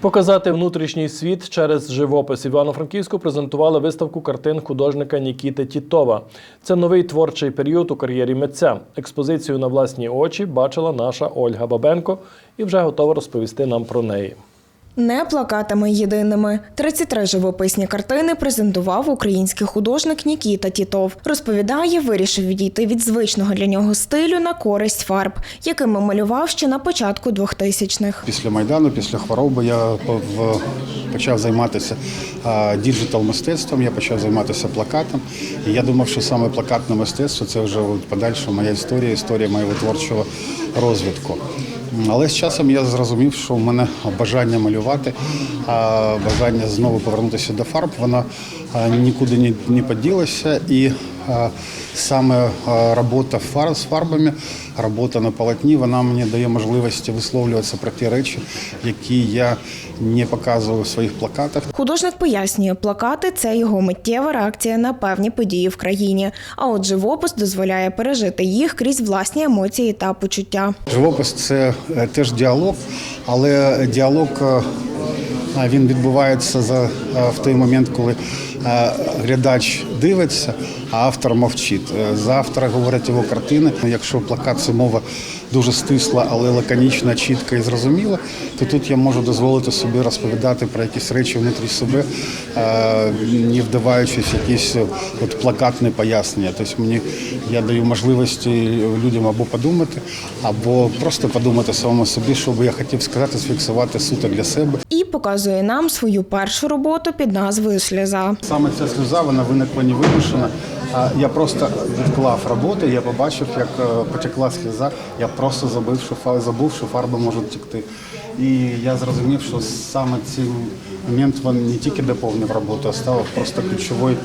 Показати внутрішній світ через живопис Івано-Франківську презентували виставку картин художника Нікіти Тітова. Це новий творчий період у кар'єрі митця. Експозицію на власні очі бачила наша Ольга Бабенко і вже готова розповісти нам про неї. Не плакатами єдиними. 33 живописні картини презентував український художник Нікіта Тітов. Розповідає, вирішив відійти від звичного для нього стилю на користь фарб, якими малював ще на початку 2000-х. Після Майдану, після хвороби я почав займатися діджитал мистецтвом, я почав займатися плакатом. І я думав, що саме плакатне мистецтво це вже подальша моя історія, історія моєго творчого розвитку. Але з часом я зрозумів, що в мене бажання малювати, бажання знову повернутися до фарб, воно нікуди не, поділося. І саме робота з фарбами, робота на полотні, вона мені дає можливість висловлюватися про ті речі, які я не показував у своїх плакатах. Художник пояснює, плакати це його миттєва реакція на певні події в країні. А от живопис дозволяє пережити їх крізь власні емоції та почуття. Живопис це е, теж діалог, але діалог е, він відбувається за, е, в той момент, коли глядач дивиться, а автор мовчить. За автора говорять його картини. Якщо плакат це мова дуже стисла, але лаконічна, чітка і зрозуміла, то тут я можу дозволити собі розповідати про якісь речі внутрі себе, е, не вдаваючись якісь е, от плакатне пояснення. Тобто мені я даю можливості людям або подумати, або просто подумати самому собі, що би я хотів сказати, сфіксувати суто для себе. І показує нам свою першу роботу під назвою Сльоза. Саме ця сльоза вона виникла невимушена. Я просто відклав роботу, я побачив, як е, потекла сльоза. Я просто забув, що фа- забув, що фарби можуть текти. І я зрозумів, що саме цей момент він не тільки доповнив роботу, а став просто ключовою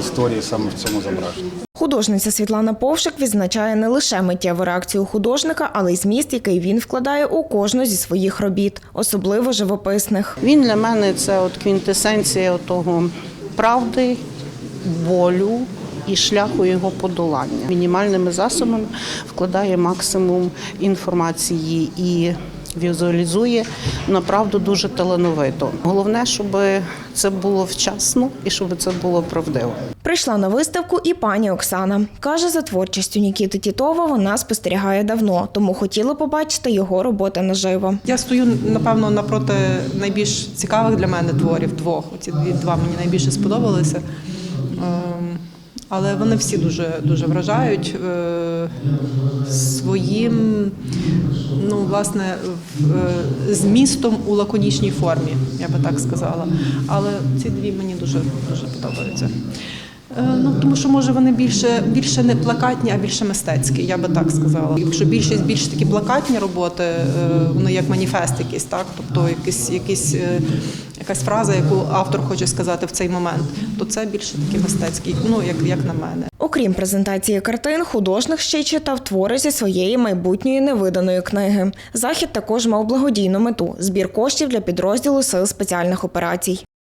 історією саме в цьому зображенні. Художниця Світлана Повшик відзначає не лише миттєву реакцію художника, але й зміст, який він вкладає у кожну зі своїх робіт, особливо живописних. Він для мене це от квінтесенція того правди, болю і шляху його подолання. Мінімальними засобами вкладає максимум інформації і візуалізує направду дуже талановито. Головне, щоб це було вчасно і щоб це було правдиво. Прийшла на виставку і пані Оксана. Каже, за творчістю Нікіти Тітова вона спостерігає давно, тому хотіла побачити його роботи наживо. Я стою, напевно, напроти найбільш цікавих для мене творів двох. Ці дві два мені найбільше сподобалися. Але вони всі дуже дуже вражають е, своїм, ну, власне, е, змістом у лаконічній формі, я би так сказала. Але ці дві мені дуже дуже подобаються. Е, Ну, тому що може вони більше, більше не плакатні, а більше мистецькі, я би так сказала. Якщо більшість більш такі плакатні роботи, е, вони як маніфест якийсь, так? Тобто якийсь, якийсь, е, якась фраза, яку автор хоче сказати в цей момент, то це більше такі мистецькі, ну як, як на мене. Окрім презентації картин, художник ще й читав твори зі своєї майбутньої невиданої книги. Захід також мав благодійну мету збір коштів для підрозділу сил спеціальних операцій.